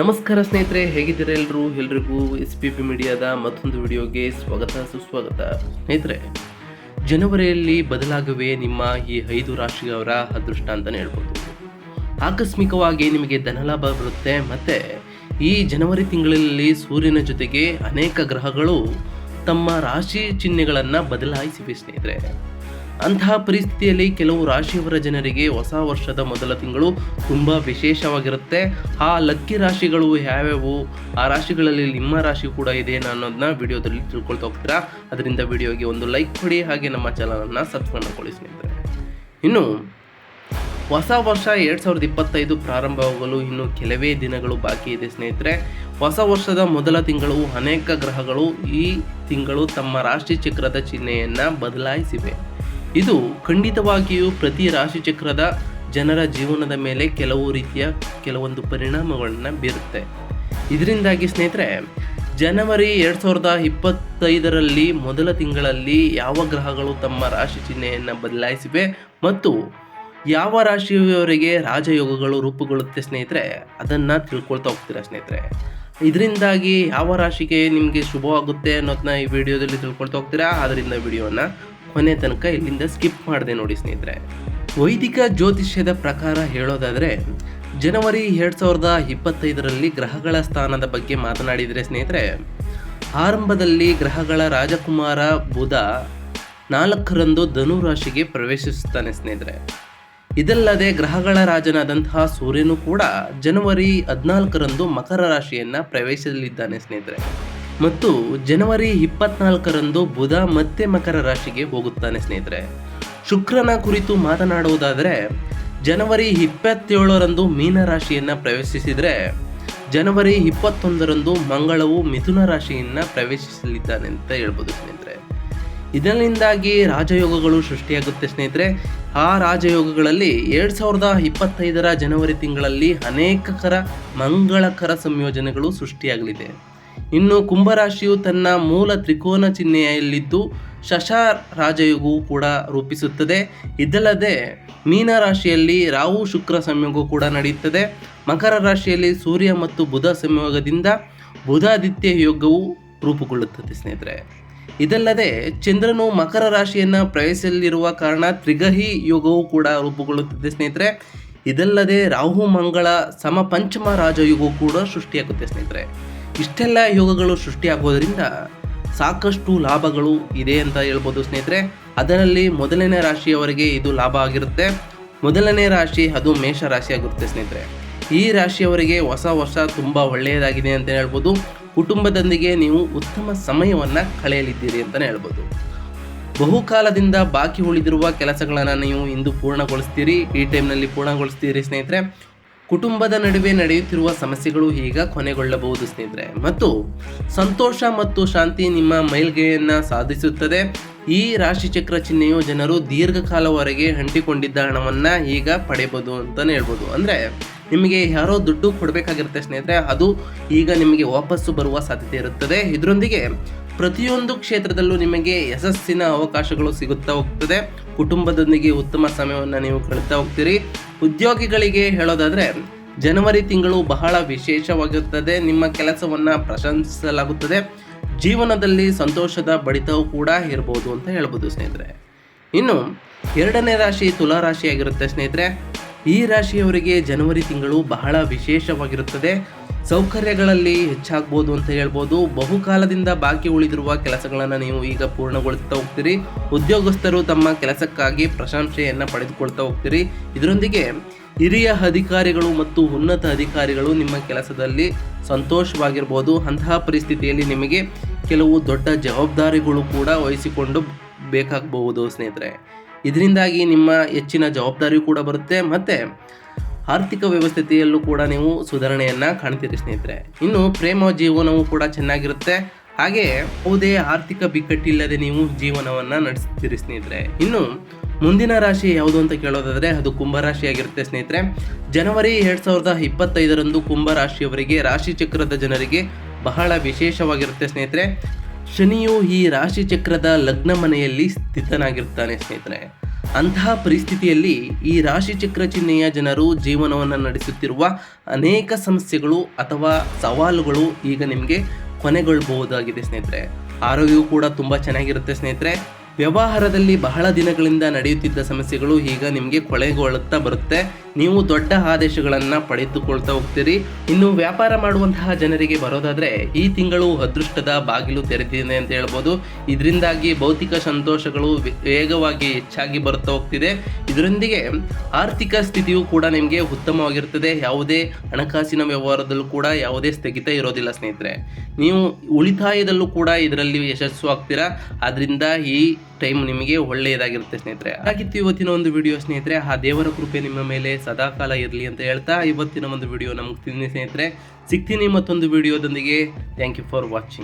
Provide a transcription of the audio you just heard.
ನಮಸ್ಕಾರ ಸ್ನೇಹಿತರೆ, ಹೇಗಿದ್ದೀರಾ ಎಲ್ಲರೂ ಎಲ್ರಿಗೂ ಎಸ್ ಪಿ ಪಿ ಮೀಡಿಯಾದ ಮತ್ತೊಂದು ವಿಡಿಯೋಗೆ ಸ್ವಾಗತ, ಸುಸ್ವಾಗತ. ಸ್ನೇಹಿತರೆ, ಜನವರಿಯಲ್ಲಿ ಬದಲಾಗುವೆ ನಿಮ್ಮ ಈ ಐದು ರಾಶಿಯವರ ಅದೃಷ್ಟ ಅಂತಲೇ ಹೇಳ್ಬೋದು. ಆಕಸ್ಮಿಕವಾಗಿ ನಿಮಗೆ ಧನಲಾಭ ಬರುತ್ತೆ, ಮತ್ತು ಈ ಜನವರಿ ತಿಂಗಳಲ್ಲಿ ಸೂರ್ಯನ ಜೊತೆಗೆ ಅನೇಕ ಗ್ರಹಗಳು ತಮ್ಮ ರಾಶಿ ಚಿಹ್ನೆಗಳನ್ನು ಬದಲಾಯಿಸಿವೆ ಸ್ನೇಹಿತರೆ. ಅಂತಹ ಪರಿಸ್ಥಿತಿಯಲ್ಲಿ ಕೆಲವು ರಾಶಿಯವರ ಜನರಿಗೆ ಹೊಸ ವರ್ಷದ ಮೊದಲ ತಿಂಗಳು ತುಂಬ ವಿಶೇಷವಾಗಿರುತ್ತೆ. ಆ ಲಕ್ಕಿ ರಾಶಿಗಳು ಯಾವ್ಯಾವು? ಆ ರಾಶಿಗಳಲ್ಲಿ ನಿಮ್ಮ ರಾಶಿ ಕೂಡ ಇದೆ ಅನ್ನೋದನ್ನ ವಿಡಿಯೋದಲ್ಲಿ ತಿಳ್ಕೊಳ್ತಾ ಹೋಗ್ತೀರಾ? ಅದರಿಂದ ವಿಡಿಯೋಗೆ ಒಂದು ಲೈಕ್ ಕೊಡಿ, ಹಾಗೆ ನಮ್ಮ ಚಾನಲನ್ನು ಸಬ್ಸ್ಕ್ರೈಬ್ ಮಾಡ್ಕೊಳ್ಳಿ ಸ್ನೇಹಿತರೆ. ಇನ್ನು, ಹೊಸ ವರ್ಷ ಎರಡು ಸಾವಿರದ ಇಪ್ಪತ್ತೈದು ಪ್ರಾರಂಭವಾಗಲು ಇನ್ನು ಕೆಲವೇ ದಿನಗಳು ಬಾಕಿ ಇದೆ ಸ್ನೇಹಿತರೆ. ಹೊಸ ವರ್ಷದ ಮೊದಲ ತಿಂಗಳು ಅನೇಕ ಗ್ರಹಗಳು ಈ ತಿಂಗಳು ತಮ್ಮ ರಾಶಿ ಚಕ್ರದ ಚಿಹ್ನೆಯನ್ನು ಬದಲಾಯಿಸಿವೆ. ಇದು ಖಂಡಿತವಾಗಿಯೂ ಪ್ರತಿ ರಾಶಿಚಕ್ರದ ಜನರ ಜೀವನದ ಮೇಲೆ ಕೆಲವು ರೀತಿಯ ಕೆಲವೊಂದು ಪರಿಣಾಮಗಳನ್ನು ಬೀರುತ್ತೆ. ಇದರಿಂದಾಗಿ ಸ್ನೇಹಿತರೆ, ಜನವರಿ ಎರಡು ಸಾವಿರದ ಇಪ್ಪತ್ತೈದರಲ್ಲಿ ಮೊದಲ ತಿಂಗಳಲ್ಲಿ ಯಾವ ಗ್ರಹಗಳು ತಮ್ಮ ರಾಶಿ ಚಿಹ್ನೆಯನ್ನು ಬದಲಾಯಿಸಿವೆ ಮತ್ತು ಯಾವ ರಾಶಿಯವರಿಗೆ ರಾಜಯೋಗಗಳು ರೂಪುಗೊಳ್ಳುತ್ತೆ ಸ್ನೇಹಿತರೆ, ಅದನ್ನು ತಿಳ್ಕೊಳ್ತಾ ಹೋಗ್ತೀರಾ ಸ್ನೇಹಿತರೆ? ಇದರಿಂದಾಗಿ ಯಾವ ರಾಶಿಗೆ ನಿಮಗೆ ಶುಭವಾಗುತ್ತೆ ಅನ್ನೋದನ್ನ ಈ ವಿಡಿಯೋದಲ್ಲಿ ತಿಳ್ಕೊಳ್ತಾ ಹೋಗ್ತೀರಾ? ಅದರಿಂದ ವಿಡಿಯೋನ ಕೊನೆ ತನಕ ಇಲ್ಲಿಂದ ಸ್ಕಿಪ್ ಮಾಡಿದೆ ನೋಡಿ ಸ್ನೇಹಿತರೆ. ವೈದಿಕ ಜ್ಯೋತಿಷ್ಯದ ಪ್ರಕಾರ ಹೇಳೋದಾದರೆ, ಜನವರಿ ಎರಡು ಸಾವಿರದ ಇಪ್ಪತ್ತೈದರಲ್ಲಿ ಗ್ರಹಗಳ ಸ್ಥಾನದ ಬಗ್ಗೆ ಮಾತನಾಡಿದರೆ ಸ್ನೇಹಿತರೆ, ಆರಂಭದಲ್ಲಿ ಗ್ರಹಗಳ ರಾಜಕುಮಾರ ಬುಧ ನಾಲ್ಕರಂದು ಧನು ರಾಶಿಗೆ ಪ್ರವೇಶಿಸುತ್ತಾನೆ ಸ್ನೇಹಿತರೆ. ಇದಲ್ಲದೆ ಗ್ರಹಗಳ ರಾಜನಾದಂತಹ ಸೂರ್ಯನು ಕೂಡ ಜನವರಿ ಹದಿನಾಲ್ಕರಂದು ಮಕರ ರಾಶಿಯನ್ನು ಪ್ರವೇಶಿಸಲಿದ್ದಾನೆ ಸ್ನೇಹಿತರೆ. ಮತ್ತು ಜನವರಿ ಇಪ್ಪತ್ನಾಲ್ಕರಂದು ಬುಧ ಮತ್ತೆ ಮಕರ ರಾಶಿಗೆ ಹೋಗುತ್ತಾನೆ ಸ್ನೇಹಿತರೆ. ಶುಕ್ರನ ಕುರಿತು ಮಾತನಾಡುವುದಾದರೆ, ಜನವರಿ ಇಪ್ಪತ್ತೇಳರಂದು ಮೀನ ರಾಶಿಯನ್ನು ಪ್ರವೇಶಿಸಿದರೆ, ಜನವರಿ ಇಪ್ಪತ್ತೊಂದರಂದು ಮಂಗಳವು ಮಿಥುನ ರಾಶಿಯನ್ನು ಪ್ರವೇಶಿಸಲಿದ್ದಾನೆ ಅಂತ ಹೇಳ್ಬೋದು ಸ್ನೇಹಿತರೆ. ಇದರಿಂದಾಗಿ ರಾಜಯೋಗಗಳು ಸೃಷ್ಟಿಯಾಗುತ್ತೆ ಸ್ನೇಹಿತರೆ. ಆ ರಾಜಯೋಗಗಳಲ್ಲಿ ಎರಡು ಸಾವಿರದ ಇಪ್ಪತ್ತೈದರ ಜನವರಿ ತಿಂಗಳಲ್ಲಿ ಅನೇಕಕರ ಮಂಗಳಕರ ಸಂಯೋಜನೆಗಳು ಸೃಷ್ಟಿಯಾಗಲಿದೆ. ಇನ್ನು ಕುಂಭರಾಶಿಯು ತನ್ನ ಮೂಲ ತ್ರಿಕೋನ ಚಿಹ್ನೆಯಲ್ಲಿದ್ದು ಶಶ ರಾಜಯುಗವು ಕೂಡ ರೂಪಿಸುತ್ತದೆ. ಇದಲ್ಲದೆ ಮೀನ ರಾಶಿಯಲ್ಲಿ ರಾಹು ಶುಕ್ರ ಸಂಯೋಗ ಕೂಡ ನಡೆಯುತ್ತದೆ. ಮಕರ ರಾಶಿಯಲ್ಲಿ ಸೂರ್ಯ ಮತ್ತು ಬುಧ ಸಂಯೋಗದಿಂದ ಬುಧಾದಿತ್ಯ ಯೋಗವು ರೂಪುಗೊಳ್ಳುತ್ತದೆ ಸ್ನೇಹಿತರೆ. ಇದಲ್ಲದೆ, ಚಂದ್ರನು ಮಕರ ರಾಶಿಯನ್ನು ಪ್ರವೇಶದಲ್ಲಿರುವ ಕಾರಣ ತ್ರಿಗಹಿ ಯೋಗವು ಕೂಡ ರೂಪುಗೊಳ್ಳುತ್ತದೆ ಸ್ನೇಹಿತರೆ. ಇದಲ್ಲದೆ, ರಾಹು ಮಂಗಳ ಸಮ ಪಂಚಮ ರಾಜಯುಗವು ಕೂಡ ಸೃಷ್ಟಿಯಾಗುತ್ತೆ ಸ್ನೇಹಿತರೆ. ಇಷ್ಟೆಲ್ಲ ಯೋಗಗಳು ಸೃಷ್ಟಿಯಾಗೋದ್ರಿಂದ ಸಾಕಷ್ಟು ಲಾಭಗಳು ಇದೆ ಅಂತ ಹೇಳ್ಬೋದು ಸ್ನೇಹಿತರೆ. ಅದರಲ್ಲಿ ಮೊದಲನೇ ರಾಶಿಯವರಿಗೆ ಇದು ಲಾಭ ಆಗಿರುತ್ತೆ. ಮೊದಲನೇ ರಾಶಿ ಅದು ಮೇಷ ರಾಶಿ ಆಗಿರುತ್ತೆ ಸ್ನೇಹಿತರೆ. ಈ ರಾಶಿಯವರಿಗೆ ಹೊಸ ವರ್ಷ ತುಂಬ ಒಳ್ಳೆಯದಾಗಿದೆ ಅಂತ ಹೇಳ್ಬೋದು. ಕುಟುಂಬದೊಂದಿಗೆ ನೀವು ಉತ್ತಮ ಸಮಯವನ್ನು ಕಳೆಯಲಿದ್ದೀರಿ ಅಂತಲೇ ಹೇಳ್ಬೋದು. ಬಹುಕಾಲದಿಂದ ಬಾಕಿ ಉಳಿದಿರುವ ಕೆಲಸಗಳನ್ನು ನೀವು ಇಂದು ಪೂರ್ಣಗೊಳಿಸ್ತೀರಿ. ಈ ಟೈಮ್ನಲ್ಲಿ ಪೂರ್ಣಗೊಳಿಸ್ತೀರಿ ಸ್ನೇಹಿತರೆ. ಕುಟುಂಬದ ನಡುವೆ ನಡೆಯುತ್ತಿರುವ ಸಮಸ್ಯೆಗಳು ಈಗ ಕೊನೆಗೊಳ್ಳಬಹುದು ಸ್ನೇಹಿತರೆ. ಮತ್ತು ಸಂತೋಷ ಮತ್ತು ಶಾಂತಿ ನಿಮ್ಮ ಮೈಲ್ಗೆಯನ್ನು ಸಾಧಿಸುತ್ತದೆ. ಈ ರಾಶಿಚಕ್ರ ಚಿಹ್ನೆಯು ಜನರು ದೀರ್ಘಕಾಲವರೆಗೆ ಅಂಟಿಕೊಂಡಿದ್ದ ಹಣವನ್ನು ಈಗ ಪಡೆಯಬಹುದು ಅಂತಲೇ ಹೇಳ್ಬೋದು. ಅಂದರೆ ನಿಮಗೆ ಯಾರೋ ದುಡ್ಡು ಕೊಡಬೇಕಾಗಿರುತ್ತೆ ಸ್ನೇಹಿತರೆ, ಅದು ಈಗ ನಿಮಗೆ ವಾಪಸ್ಸು ಬರುವ ಸಾಧ್ಯತೆ ಇರುತ್ತದೆ. ಇದರೊಂದಿಗೆ ಪ್ರತಿಯೊಂದು ಕ್ಷೇತ್ರದಲ್ಲೂ ನಿಮಗೆ ಯಶಸ್ಸಿನ ಅವಕಾಶಗಳು ಸಿಗುತ್ತಾ ಹೋಗ್ತದೆ. ಕುಟುಂಬದೊಂದಿಗೆ ಉತ್ತಮ ಸಮಯವನ್ನು ನೀವು ಕಳೀತಾ ಹೋಗ್ತೀರಿ. ಉದ್ಯೋಗಿಗಳಿಗೆ ಹೇಳೋದಾದರೆ, ಜನವರಿ ತಿಂಗಳು ಬಹಳ ವಿಶೇಷವಾಗಿರುತ್ತದೆ ನಿಮ್ಮ ಕೆಲಸವನ್ನು ಪ್ರಶಂಸಿಸಲಾಗುತ್ತದೆ. ಜೀವನದಲ್ಲಿ ಸಂತೋಷದ ಬಡಿತವೂ ಕೂಡ ಇರ್ಬೋದು ಅಂತ ಹೇಳ್ಬೋದು ಸ್ನೇಹಿತರೆ. ಇನ್ನು, ಎರಡನೇ ರಾಶಿ ತುಲಾ ರಾಶಿಯಾಗಿರುತ್ತೆ ಸ್ನೇಹಿತರೆ. ಈ ರಾಶಿಯವರಿಗೆ ಜನವರಿ ತಿಂಗಳು ಬಹಳ ವಿಶೇಷವಾಗಿರುತ್ತದೆ. ಸೌಕರ್ಯಗಳಲ್ಲಿ ಹೆಚ್ಚಾಗ್ಬೋದು ಅಂತ ಹೇಳ್ಬೋದು. ಬಹುಕಾಲದಿಂದ ಬಾಕಿ ಉಳಿದಿರುವ ಕೆಲಸಗಳನ್ನು ನೀವು ಈಗ ಪೂರ್ಣಗೊಳಿಸ್ತಾ ಹೋಗ್ತೀರಿ. ಉದ್ಯೋಗಸ್ಥರು ತಮ್ಮ ಕೆಲಸಕ್ಕಾಗಿ ಪ್ರಶಂಸೆಯನ್ನು ಪಡೆದುಕೊಳ್ತಾ ಹೋಗ್ತೀರಿ. ಇದರೊಂದಿಗೆ ಹಿರಿಯ ಅಧಿಕಾರಿಗಳು ಮತ್ತು ಉನ್ನತ ಅಧಿಕಾರಿಗಳು ನಿಮ್ಮ ಕೆಲಸದಲ್ಲಿ ಸಂತೋಷವಾಗಿರ್ಬೋದು. ಅಂತಹ ಪರಿಸ್ಥಿತಿಯಲ್ಲಿ ನಿಮಗೆ ಕೆಲವು ದೊಡ್ಡ ಜವಾಬ್ದಾರಿಗಳು ಕೂಡ ವಹಿಸಿಕೊಂಡು ಬೇಕಾಗಬಹುದು ಸ್ನೇಹಿತರೆ. ಇದರಿಂದಾಗಿ ನಿಮ್ಮ ಹೆಚ್ಚಿನ ಜವಾಬ್ದಾರಿ ಕೂಡ ಬರುತ್ತೆ. ಮತ್ತು ಆರ್ಥಿಕ ವ್ಯವಸ್ಥೆಯಲ್ಲೂ ಕೂಡ ನೀವು ಸುಧಾರಣೆಯನ್ನು ಕಾಣ್ತೀರಿ ಸ್ನೇಹಿತರೆ. ಇನ್ನು ಪ್ರೇಮ ಜೀವನವೂ ಕೂಡ ಚೆನ್ನಾಗಿರುತ್ತೆ. ಹಾಗೆ ಯಾವುದೇ ಆರ್ಥಿಕ ಬಿಕ್ಕಟ್ಟಿಲ್ಲದೆ ನೀವು ಜೀವನವನ್ನು ನಡೆಸ್ತೀರಿ ಸ್ನೇಹಿತರೆ. ಇನ್ನು ಮುಂದಿನ ರಾಶಿ ಯಾವುದು ಅಂತ ಕೇಳೋದಾದರೆ ಅದು ಕುಂಭರಾಶಿಯಾಗಿರುತ್ತೆ ಸ್ನೇಹಿತರೆ. ಜನವರಿ ಎರಡು ಸಾವಿರದ ಇಪ್ಪತ್ತೈದರಂದು ಕುಂಭರಾಶಿಯವರಿಗೆ ರಾಶಿ ಚಕ್ರದ ಜನರಿಗೆ ಬಹಳ ವಿಶೇಷವಾಗಿರುತ್ತೆ ಸ್ನೇಹಿತರೆ. ಶನಿಯು ಈ ರಾಶಿ ಚಕ್ರದ ಲಗ್ನ ಮನೆಯಲ್ಲಿ ಸ್ಥಿತನಾಗಿರ್ತಾನೆ ಸ್ನೇಹಿತರೆ. ಅಂತಹ ಪರಿಸ್ಥಿತಿಯಲ್ಲಿ ಈ ರಾಶಿ ಚಕ್ರ ಚಿಹ್ನೆಯ ಜನರು ಜೀವನವನ್ನು ನಡೆಸುತ್ತಿರುವ ಅನೇಕ ಸಮಸ್ಯೆಗಳು ಅಥವಾ ಸವಾಲುಗಳು ಈಗ ನಿಮಗೆ ಕೊನೆಗೊಳ್ಳಬಹುದಾಗಿದೆ ಸ್ನೇಹಿತರೆ. ಆರೋಗ್ಯವು ಕೂಡ ತುಂಬ ಚೆನ್ನಾಗಿರುತ್ತೆ ಸ್ನೇಹಿತರೆ. ವ್ಯವಹಾರದಲ್ಲಿ ಬಹಳ ದಿನಗಳಿಂದ ನಡೆಯುತ್ತಿದ್ದ ಸಮಸ್ಯೆಗಳು ಈಗ ನಿಮಗೆ ಕೊಳೆಗೊಳ್ಳುತ್ತಾ ಬರುತ್ತೆ. ನೀವು ದೊಡ್ಡ ಆದೇಶಗಳನ್ನು ಪಡೆದುಕೊಳ್ತಾ ಹೋಗ್ತೀರಿ. ಇನ್ನು ವ್ಯಾಪಾರ ಮಾಡುವಂತಹ ಜನರಿಗೆ ಬರೋದಾದ್ರೆ ಈ ತಿಂಗಳು ಅದೃಷ್ಟದ ಬಾಗಿಲು ತೆರೆದಿದೆ ಅಂತ ಹೇಳ್ಬೋದು. ಇದರಿಂದಾಗಿ ಭೌತಿಕ ಸಂತೋಷಗಳು ವೇಗವಾಗಿ ಹೆಚ್ಚಾಗಿ ಬರುತ್ತಾ ಹೋಗ್ತಿದೆ. ಇದರೊಂದಿಗೆ ಆರ್ಥಿಕ ಸ್ಥಿತಿಯು ಕೂಡ ನಿಮಗೆ ಉತ್ತಮವಾಗಿರ್ತದೆ. ಯಾವುದೇ ಹಣಕಾಸಿನ ವ್ಯವಹಾರದಲ್ಲೂ ಕೂಡ ಯಾವುದೇ ಸ್ಥಗಿತ ಇರೋದಿಲ್ಲ ಸ್ನೇಹಿತರೆ. ನೀವು ಉಳಿತಾಯದಲ್ಲೂ ಕೂಡ ಇದರಲ್ಲಿ ಯಶಸ್ಸು ಆಗ್ತೀರಾ? ಆದ್ರಿಂದ ಈ ಟೈಮ್ ನಿಮಗೆ ಒಳ್ಳೆಯದಾಗಿರುತ್ತೆ ಸ್ನೇಹಿತರೆ. ಹಾಗಿತ್ತು ಇವತ್ತಿನ ಒಂದು ವಿಡಿಯೋ ಸ್ನೇಹಿತರೆ. ಆ ದೇವರ ಕೃಪೆ ನಿಮ್ಮ ಮೇಲೆ ಸದಾಕಾಲ ಇರಲಿ ಅಂತ ಹೇಳ್ತಾ ಇವತ್ತಿನ ಒಂದು ವಿಡಿಯೋ ನಮಗೆ ತಿನ್ನಿ ಸ್ನೇಹಿತರೆ. ಸಿಗ್ತೀನಿ ಮತ್ತೊಂದು ವಿಡಿಯೋದೊಂದಿಗೆ. Thank you for watching